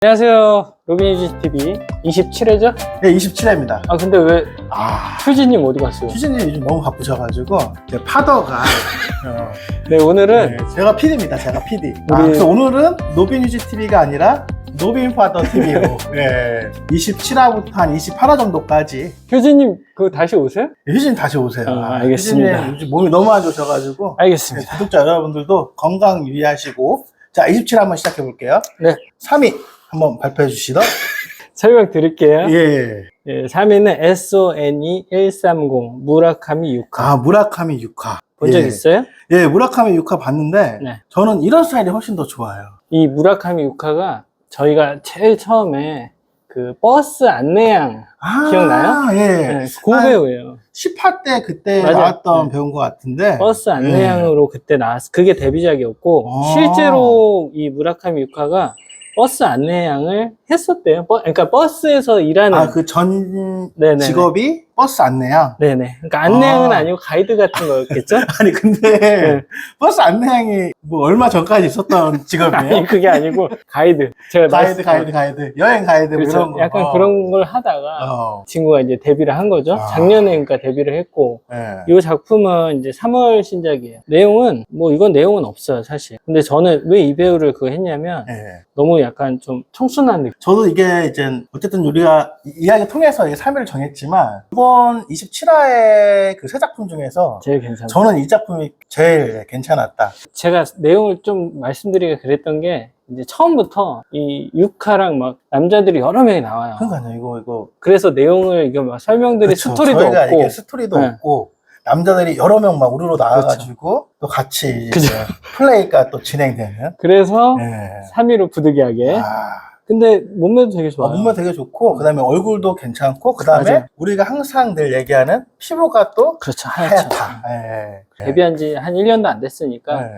안녕하세요. 로빈이지 TV 27회죠? 네, 27회입니다. 아 근데 왜 아, 휴지님 어디 갔어요? 휴진이 요즘 너무 바쁘셔가지고, 이제 파더가, 어, 네 오늘은 네, 제가 PD입니다. 제가 PD. 아, 우리- 그래서 오늘은 노빈유지 TV가 아니라 노빈 파더 TV로, 네, 27화부터 한 28화 정도까지, 휴지님 그거 다시 오세요? 휴진 다시 오세요. 아, 알겠습니다. 휴진이 요즘 몸이 너무 안 좋으셔가지고, 네, 알겠습니다. 구독자 여러분들도 건강 유의하시고, 자, 27화 한번 시작해 볼게요. 네 3위 한번 발표해 주시죠. 설명 드릴게요. 예. 예, 3위는 SONE130 무라카미 유카 아, 무라카미 6화. 본적 예. 있어요? 예, 무라카미 6화 봤는데, 네. 저는 이런 스타일이 훨씬 더 좋아요. 이 무라카미 유카가 저희가 제일 처음에 그 버스 안내양 아, 기억나요? 예. 네, 그 아, 배우예요. 10화 때 그때 맞아요. 나왔던 네. 배우인 것 같은데. 버스 안내양으로 그때 나왔어. 그게 데뷔작이었고 아. 실제로 이 무라카미 유카가 버스 안내양을 했었대요. 버- 그러니까 버스에서 일하는 아, 그 전 네네네. 직업이 버스 안내양. 네네. 그러니까 안내양은 아. 아. 니고 가이드 같은 거였겠죠? 아니, 근데 네. 버스 안내양이 뭐 얼마 전까지 있었던 직업이에요? 아니 그게 아니고 가이드. 제가 가이드, 말씀- 가이드, 가이드. 여행 가이드 뭐 그렇죠. 이런 거. 약간 어. 그런 걸 하다가 어. 친구가 이제 데뷔를 한 거죠. 아. 작년에 그러니까 데뷔를 했고 예. 이 작품은 이제 3월 신작이에요. 내용은 뭐 이건 내용은 없어요 사실. 근데 저는 왜 이 배우를 그거 했냐면 예. 너무 약간 좀 청순한 느낌. 저도 이게 이제 어쨌든 우리가 이- 이야기 통해서 이게 3위를 정했지만 이번 27화의 그 세 작품 중에서 제일 괜찮아요. 저는 이 작품이 제일 괜찮았다. 제가 내용을 좀 말씀드리기가 그랬던 게 이제 처음부터 이 유카랑 막 남자들이 여러 명이 나와요. 그러니까요, 이거 이거 그래서 내용을 이거 막 설명들이 그쵸, 스토리도 저희가 없고 이게 스토리도 네. 없고 남자들이 여러 명 막 우르르 나와가지고 또 같이 이제 그죠. 플레이가 또 진행되는. 그래서 네. 3위로 부득이하게. 아, 근데 몸매도 되게 아, 좋아요. 몸매 되게 좋고 그다음에 얼굴도 괜찮고 그다음에 맞아요. 우리가 항상 늘 얘기하는 피부가 또 그렇죠. 하얗죠. 하얗다. 예. 데뷔한 지 한 1년도 안 됐으니까 예.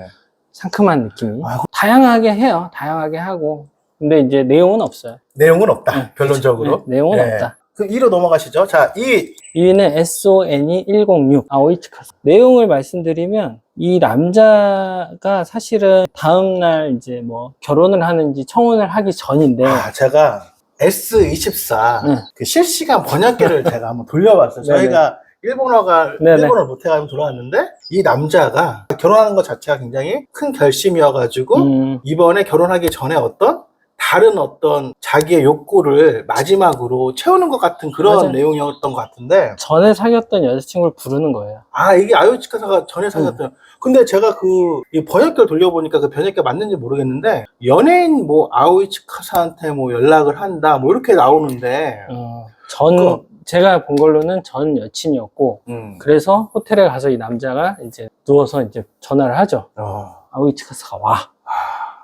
상큼한 느낌이. 아이고. 다양하게 해요. 다양하게 하고. 근데 이제 내용은 없어요. 내용은 없다. 네, 결론적으로. 네, 내용은 네. 없다. 그 2로 넘어가시죠. 자, 2위. 2위는 SONE106 아오이치카스. 내용을 말씀드리면 이 남자가 사실은 다음날 이제 뭐 결혼을 하는지 청혼을 하기 전인데 아, 제가 S24 네. 그 실시간 번역기를 제가 한번 돌려봤어요. 저희가 일본어가 네네. 일본어를 못해가지고 돌아왔는데 이 남자가 결혼하는 것 자체가 굉장히 큰 결심이어가지고 음, 이번에 결혼하기 전에 어떤 다른 어떤 자기의 욕구를 마지막으로 채우는 것 같은 그런 맞아요. 내용이었던 것 같은데 전에 사귀었던 여자친구를 부르는 거예요. 아 이게 아요치카사가 전에 사귀었던 근데 제가 그이 번역기를 돌려보니까 그 번역기가 맞는지 모르겠는데 연예인 뭐 아오이치카사한테 뭐 연락을 한다 뭐 이렇게 나오는데 어, 전 그거- 제가 본 걸로는 전 여친이었고 음. 그래서 호텔에 가서 이 남자가 이제 누워서 이제 전화를 하죠. 어. 아오이치카스가 와.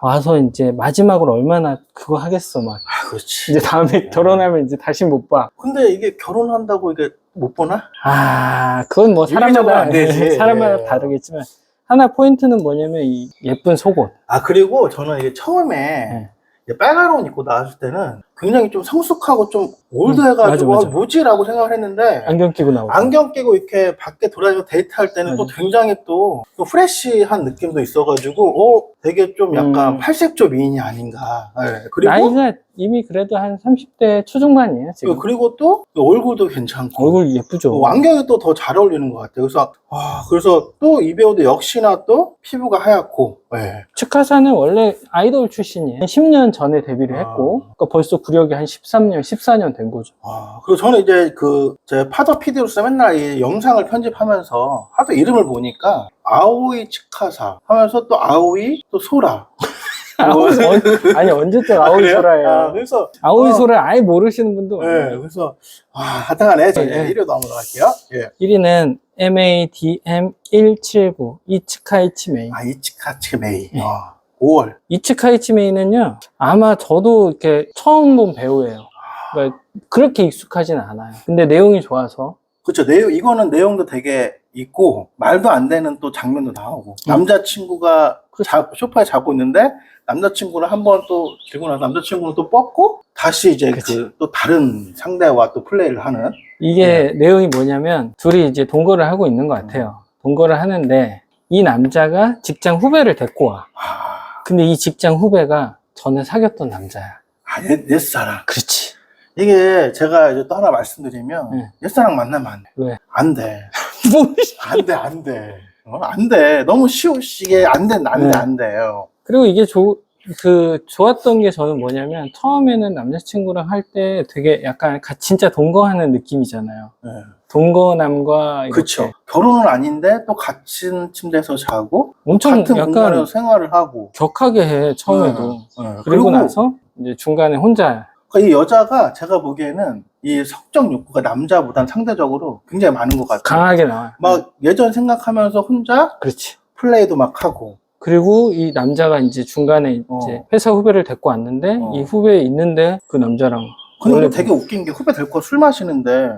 와서 이제 마지막으로 얼마나 그거 하겠어 막. 아 그렇지 이제 다음에 결혼하면 이제 다시 못 봐. 근데 이게 결혼한다고 이게 못 보나? 아, 그건 뭐 사람마다 안 되지. 사람마다 예. 다르겠지만 하나 포인트는 뭐냐면 이 예쁜 속옷. 아 그리고 저는 이게 처음에 네. 이제 빨간 옷 입고 나왔을 때는 굉장히 좀 성숙하고 좀 올드해가지고 음, 맞아, 맞아. 아, 뭐지라고 생각을 했는데 안경 끼고 나오고. 안경 끼고 이렇게 밖에 돌아다니고 데이트할 때는 또 맞아. 굉장히 또, 또 프레쉬한 느낌도 있어가지고, 어, 되게 좀 약간 음. 팔색조 미인이 아닌가. 네, 그리고, 나이가 이미 그래도 한 30대 초중반이에요, 지금. 그리고 또 얼굴도 괜찮고, 얼굴 예쁘죠. 또 안경이 또 더 잘 어울리는 것 같아요. 그래서, 아, 그래서 또 이 배우도 역시나 또 피부가 하얗고, 네. 츠카사는 원래 아이돌 출신이에요. 10년 전에 데뷔를 아. 했고, 그러니까 벌써 구력이 한 13년, 14년 된 거죠. 아, 그리고 저는 이제 그, 제 파더 PD로서 맨날 이 영상을 편집하면서 하도 이름을 보니까, 아오이 치카사 하면서 또 아오이, 또 소라. 아오이, 언- 아니, 언제적 아오이 그래요? 소라예요. 아, 그래서, 아오이 어. 소라 아예 모르시는 분도 네, 많아요. 그래서, 아, 하여튼간에, 저 네. 1위로 넘어갈게요. 예. 1위는 MADM179 이츠카이치메이. 아, 이치카치 메이. 네. 어, 5월. 이츠카이치메이는요, 아마 저도 이렇게 처음 본 배우예요. 그러니까 그렇게 익숙하진 않아요. 근데 내용이 좋아서. 그쵸, 내용, 이거는 내용도 되게 있고, 말도 안 되는 또 장면도 나오고, 음. 남자친구가 자, 소파에 자고 있는데, 남자친구를 한번 또 들고 나서 남자친구는 또 뻗고, 다시 이제 그치. 그, 또 다른 상대와 또 플레이를 하는. 이게 내용이 뭐냐면, 둘이 이제 동거를 하고 있는 것 같아요. 동거를 하는데, 이 남자가 직장 후배를 데리고 와. 아, 근데 이 직장 후배가 전에 사귀었던 남자야. 아, 아, 옛, 옛사랑. 그렇지. 이게 제가 이제 또 하나 말씀드리면 네. 옛사랑 만나면 안 돼. 왜? 안 돼. 뭐, 안 돼, 안 돼. 어, 안 돼. 너무 쉬우시게 안 돼, 안 돼, 네. 안 돼요. 그리고 이게 조, 그, 좋았던 게 저는 뭐냐면, 처음에는 남자친구랑 할 때 되게 약간 가- 진짜 동거하는 느낌이잖아요. 네. 동거남과 이렇게 그쵸. 결혼은 아닌데 또 같은 침대에서 자고 엄청 같은 약간 공간에서 생활을 하고. 격하게 해, 처음에도. 네. 네. 그리고 나서 이제 중간에 혼자. 그러니까 이 여자가 제가 보기에는 이 성적 욕구가 남자보단 상대적으로 굉장히 많은 것 같아요. 강하게 나와 요. 막 예전 생각하면서 혼자 그렇지. 플레이도 막 하고. 그리고 이 남자가 이제 중간에 이제 어. 회사 후배를 데리고 왔는데, 어. 이 후배에 있는데 그 남자랑. 근데 원래 되게 웃긴 게 후배 데리고 술 마시는데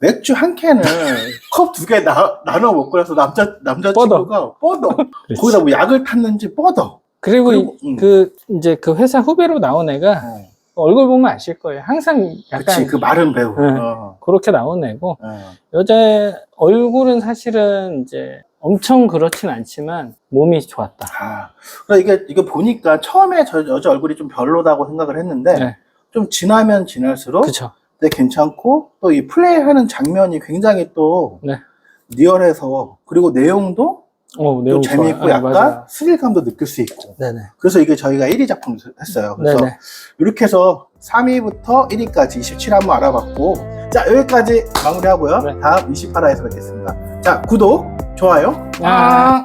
맥주 한 캔을 컵 두 개 나눠 먹고 나서 남자 남자 친구가 뻗어. 그렇지. 거기다 뭐 약을 탔는지 뻗어. 그리고, 이- 그리고, 음. 그, 이제 그 회사 후배로 나온 애가 얼굴 보면 아실 거예요. 항상 약간 그치 그 마른 배우. 네. 어. 그렇게 나온 애고, 어. 여자의 얼굴은 사실은 이제 엄청 그렇진 않지만 몸이 좋았다. 아, 그러니까 이게 이게 보니까 처음에 저 여자 얼굴이 좀 별로다고 생각을 했는데 네. 좀 지나면 지날수록 그쵸. 되게 괜찮고 또 이 플레이하는 장면이 굉장히 또 네. 리얼해서 그리고 내용도 어, 또 내용 재미있고. 아, 약간 맞아요. 스릴감도 느낄 수 있고 네네. 그래서 이게 저희가 1위 작품 했어요. 그래서 네네. 이렇게 해서 3위부터 1위까지 27위 한번 알아봤고 자 여기까지 마무리하고요. 네. 다음 28화에서 뵙겠습니다. 자 구독, 좋아요, 아.